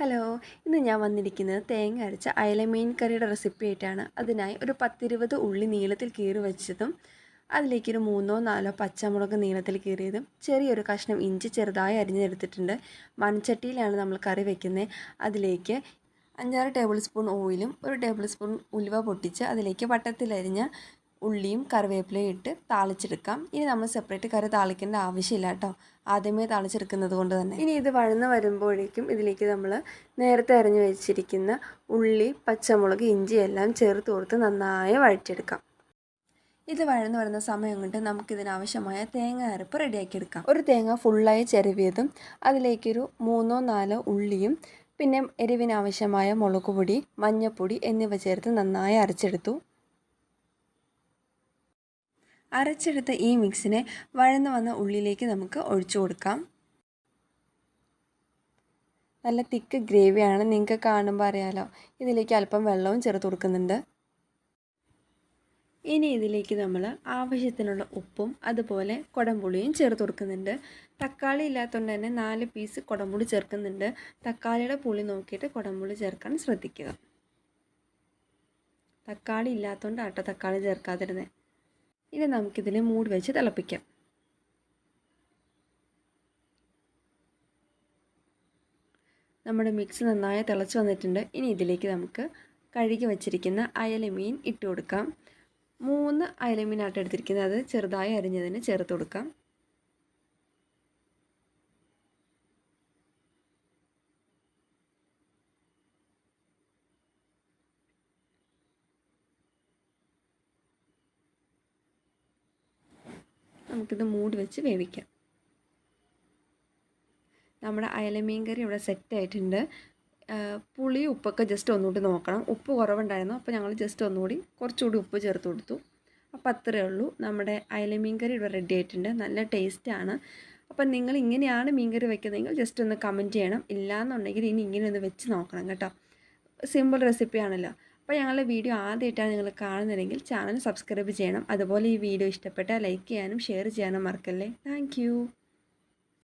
Hello ഇന്ന് ഞാൻ വന്നിരിക്കുന്നത് തേങ്ങ അരച്ച അയലമീൻ കറിയുടെ റെസിപ്പി ആയിട്ടാണ്. അതിനായി ഒരു പത്തിരുപത് ഉള്ളി നീളത്തിൽ കീറി വെച്ചതും അതിലേക്കൊരു മൂന്നോ നാലോ പച്ചമുളക് നീളത്തിൽ കീറിയതും ചെറിയൊരു കഷ്ണം ഇഞ്ചി ചെറുതായി അരിഞ്ഞെടുത്തിട്ടുണ്ട്. മൺചട്ടിയിലാണ് നമ്മൾ കറി വെക്കുന്നത്. അതിലേക്ക് അഞ്ചാറ് ടേബിൾ സ്പൂൺ ഓയിലും ഒരു ടേബിൾ സ്പൂൺ ഉലുവ പൊട്ടിച്ച് അതിലേക്ക് വട്ടത്തിലരിഞ്ഞ ഉള്ളിയും കറിവേപ്പിലയും ഇട്ട് താളിച്ചെടുക്കാം. ഇനി നമ്മൾ സെപ്പറേറ്റ് കറി താളിക്കേണ്ട ആവശ്യമില്ല കേട്ടോ. ആദ്യമേ താളിച്ചെടുക്കുന്നത് കൊണ്ട് തന്നെ. ഇനി ഇത് വഴന്ന് വരുമ്പോഴേക്കും ഇതിലേക്ക് നമ്മൾ നേരത്തെ അരഞ്ഞു വെച്ചിരിക്കുന്ന ഉള്ളി പച്ചമുളക് ഇഞ്ചി എല്ലാം ചേർത്ത് കൊടുത്ത് നന്നായി വഴറ്റിയെടുക്കാം. ഇത് വഴന്ന് വരുന്ന സമയം കൊണ്ട് നമുക്കിതിനാവശ്യമായ തേങ്ങ അരപ്പ് റെഡിയാക്കി എടുക്കാം ഒരു തേങ്ങ ഫുള്ളായി ചെരുവിയതും അതിലേക്കൊരു മൂന്നോ നാലോ ഉള്ളിയും പിന്നെ എരിവിനാവശ്യമായ മുളക് പൊടി മഞ്ഞൾപ്പൊടി എന്നിവ ചേർത്ത് നന്നായി അരച്ചെടുത്തു. അരച്ചെടുത്ത ഈ മിക്സിനെ വഴന്ന് വന്ന ഉള്ളിലേക്ക് നമുക്ക് ഒഴിച്ചു കൊടുക്കാം. നല്ല തിക്ക് ഗ്രേവിയാണ് നിങ്ങൾക്ക് കാണുമ്പോൾ അറിയാലോ. ഇതിലേക്ക് അല്പം വെള്ളവും ചേർത്ത് കൊടുക്കുന്നുണ്ട്. ഇനി ഇതിലേക്ക് നമ്മൾ ആവശ്യത്തിനുള്ള ഉപ്പും അതുപോലെ കുടംപുളിയും ചേർത്ത് കൊടുക്കുന്നുണ്ട്. തക്കാളി ഇല്ലാത്തതുകൊണ്ട് തന്നെ നാല് പീസ് കുടംപുളി ചേർക്കുന്നുണ്ട്. തക്കാളിയുടെ പുളി നോക്കിയിട്ട് കുടംപുളി ചേർക്കാൻ ശ്രദ്ധിക്കുക. തക്കാളി ഇല്ലാത്തതുകൊണ്ട് ആട്ടോ തക്കാളി ചേർക്കാതിരുന്നത് ഇനി നമുക്കിതിനെ മൂടി വെച്ച് തിളപ്പിക്കാം. നമ്മുടെ മിക്സ് നന്നായി തിളച്ച് വന്നിട്ടുണ്ട്. ഇനി ഇതിലേക്ക് നമുക്ക് കഴുകി വച്ചിരിക്കുന്ന അയലമീൻ ഇട്ട് കൊടുക്കാം. മൂന്ന് അയലമീനായിട്ട് എടുത്തിരിക്കുന്നത് ചെറുതായി അരിഞ്ഞതിന് ചേർത്ത് കൊടുക്കാം. നമുക്കിത് മൂടി വെച്ച് വേവിക്കാം. നമ്മുടെ അയലമീൻ കറി ഇവിടെ സെറ്റ് ആയിട്ടുണ്ട്. പുളി ഉപ്പൊക്കെ ജസ്റ്റ് ഒന്നുകൂടി നോക്കണം. ഉപ്പ് കുറവുണ്ടായിരുന്നു. അപ്പോൾ ഞങ്ങൾ ജസ്റ്റ് ഒന്നുകൂടി കുറച്ചുകൂടി ഉപ്പ് ചേർത്ത് കൊടുത്തു. അപ്പോൾ അത്രയേ ഉള്ളൂ. നമ്മുടെ അയലമീൻ കറി ഇവിടെ റെഡി ആയിട്ടുണ്ട്. നല്ല ടേസ്റ്റാണ് അപ്പം നിങ്ങൾ ഇങ്ങനെയാണ് മീൻ കറി വെക്കുന്നതെങ്കിൽ ജസ്റ്റ് ഒന്ന് കമന്റ് ചെയ്യണം. ഇല്ലയെന്നുണ്ടെങ്കിൽ ഇനി ഇങ്ങനെ ഒന്ന് വെച്ച് നോക്കണം കേട്ടോ. സിമ്പിൾ റെസിപ്പിയാണല്ലോ അപ്പോൾ ഞങ്ങളുടെ വീഡിയോ ആദ്യമായിട്ടാണ് നിങ്ങൾ കാണുന്നതെങ്കിൽ ചാനൽ സബ്സ്ക്രൈബ് ചെയ്യണം. അതുപോലെ ഈ വീഡിയോ ഇഷ്ടപ്പെട്ടാൽ ലൈക്ക് ചെയ്യാനും ഷെയർ ചെയ്യാനും മറക്കല്ലേ. താങ്ക്